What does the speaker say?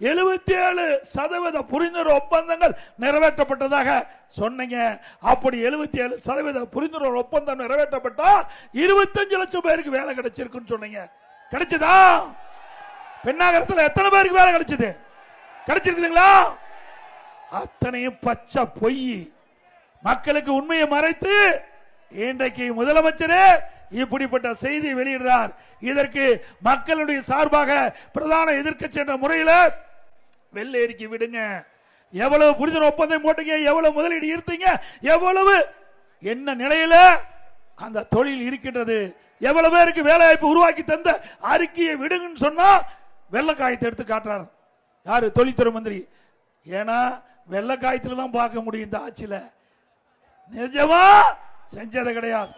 எழுபத்தி ஏழு சதவீத புரிந்துணர்வு ஒப்பந்தங்கள் நிறைவேற்றப்பட்டதாக சொன்னீங்க. அப்படி எழுபத்தி ஏழு சதவீத புரிந்துணர்வு ஒப்பந்தம் நிறைவேற்றப்பட்டா இருபத்தஞ்சு லட்சம் பேருக்கு வேலை கிடைச்சிருக்குன்னு சொன்னீங்க. கிடைச்சதா? பெண்ணாகரத்தில் எத்தனை பேருக்கு வேலை கிடைச்சது? கிடைச்சிருக்குதுங்களா? அத்தனையும் பச்சை பொய். மக்களுக்கு உண்மையை மறைத்து இன்றைக்கு முதலமைச்சரே இப்படிப்பட்ட செய்தி வெளியிடுறார். இதற்கு மக்களுடைய சார்பாக பிரதான எதிர்க்கட்சி என்ற முறையில் வெள்ளை விடுங்க. எவ்வளவு புரிதல் ஒப்பந்தம் போட்டீங்க எவ்வளவு முதலீடு இருந்தீங்க எவ்வளவு என்ன நிலையில அந்த தொழில் இருக்கின்றது. எவ்வளவு பேருக்கு வேலை வாய்ப்பு உருவாக்கி தந்த அறிக்கையை விடுங்கன்னு சொன்னா வெள்ளக்காயத்தை எடுத்து காட்டுறார். யாரு? தொழில்துறை மந்திரி. ஏன்னா வெள்ளக்காயத்துல தான் பார்க்க முடியும் இந்த ஆட்சியில. நிஜமா செஞ்சது கிடையாது.